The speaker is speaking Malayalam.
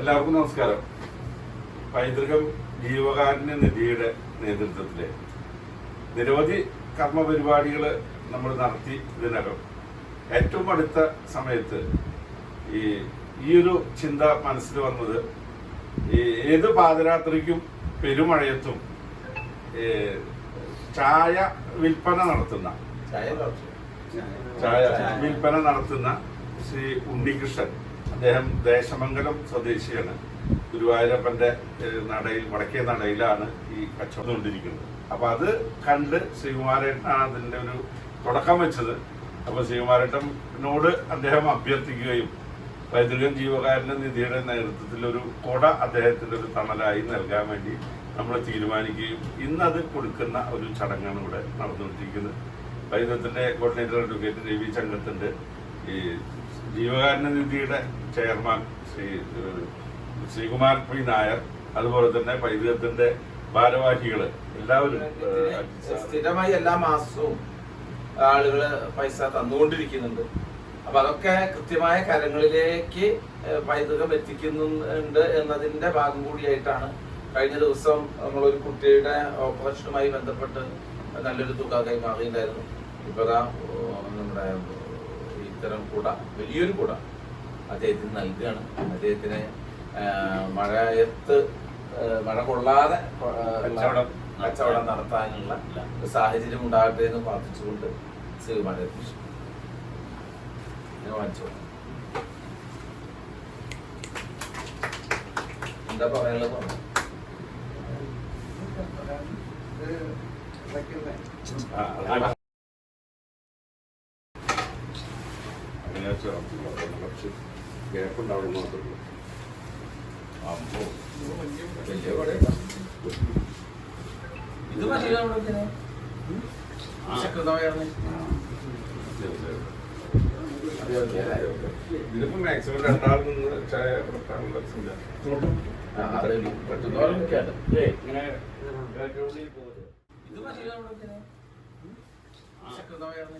എല്ലാവർക്കും നമസ്കാരം. പൈതൃകം ജീവകാരുണ്യ നിധിയുടെ നേതൃത്വത്തിൽ നിരവധി കർമ്മ പരിപാടികൾ നമ്മൾ നടത്തി ഇതിനകം. ഏറ്റവും അടുത്ത സമയത്ത് ഈ ഈ ഒരു ചിന്ത മനസ്സിൽ വന്നത് ഈ ഏത് പാതിരാത്രിക്കും പെരുമഴയത്തും ചായ വിൽപ്പന നടത്തുന്ന ചായ വിൽപ്പന നടത്തുന്ന ശ്രീ ഉണ്ണികൃഷ്ണൻ. അദ്ദേഹം ദേശമംഗലം സ്വദേശിയാണ്. ഗുരുവായൂരപ്പന്റെ നടയിൽ വടക്കേ നടയിലാണ് ഈ കച്ചവടം കൊണ്ടിരിക്കുന്നത് അപ്പൊ അത് കണ്ട് ശ്രീകുമാരേട്ടനാണ് അതിന്റെ ഒരു തുടക്കം വെച്ചത്. അപ്പൊ ശ്രീകുമാരേട്ടനോട് അദ്ദേഹം അഭ്യർത്ഥിക്കുകയും പൈതൃകം ജീവകാരുണ്യ നിധിയുടെ നേതൃത്വത്തിൽ ഒരു കൊട അദ്ദേഹത്തിന്റെ ഒരു തണലായി നൽകാൻ വേണ്ടി നമ്മൾ തീരുമാനിക്കുകയും അത് കൊടുക്കുന്ന ഒരു ചടങ്ങാണ് ഇവിടെ നടന്നുകൊണ്ടിരിക്കുന്നത്. പൈതൃകത്തിന്റെ കോർഡിനേറ്റർ അഡ്വക്കേറ്റ് രവി ചങ്കത്തുണ്ട്. ഈ ജീവകാരുണ്യ നിധിയുടെ ചെയർമാൻ ശ്രീ ശ്രീകുമാർ പി. നായർ അതുപോലെ തന്നെ പൈതൃകത്തിന്റെ ഭാരവാഹികൾ എല്ലാവരും സ്ഥിരമായി എല്ലാ മാസവും ആളുകൾ പൈസ തന്നുകൊണ്ടിരിക്കുന്നുണ്ട്. അപ്പൊ അതൊക്കെ കൃത്യമായ കരങ്ങളിലേക്ക് പൈതൃകം എത്തിക്കുന്നുണ്ട് എന്നതിന്റെ ഭാഗം കൂടിയായിട്ടാണ് കഴിഞ്ഞ ദിവസം നമ്മളൊരു കുട്ടിയുടെ ഓപ്പറേഷനുമായി ബന്ധപ്പെട്ട് നല്ലൊരു തുക കൈമാറിയിട്ടുണ്ടായിരുന്നു. ഇപ്പൊ നമ്മുടെ ഇത്തരം കുട വലിയൊരു കുട അദ്ദേഹത്തിന് നൽകുകയാണ് അദ്ദേഹത്തിന് മഴയത്ത് മഴ കൊള്ളാതെ കച്ചവടം കച്ചവടം നടത്താനുള്ള ഒരു സാഹചര്യം ഉണ്ടാകട്ടെ എന്ന് പ്രാർത്ഥിച്ചുകൊണ്ട് ശ്രീകുമാരെ വാങ്ങിച്ചു എന്താ പറയാനുള്ളത് പറഞ്ഞു? ആ, അത് അങ്ങനെ വെച്ചോ. കുറച്ച് ഗ്യാപ്പ് ഉണ്ടാവും മാത്രമേ അമ്മോ. വലിയ കുടയാ. ഇത്. ഇതിലിപ്പോ മാക്സിമം രണ്ടാൾ നിന്ന് ചായ കൊടുക്കാനുള്ള. ഇങ്ങനെ ഇത്. വിശക്കുന്നവയാണ്.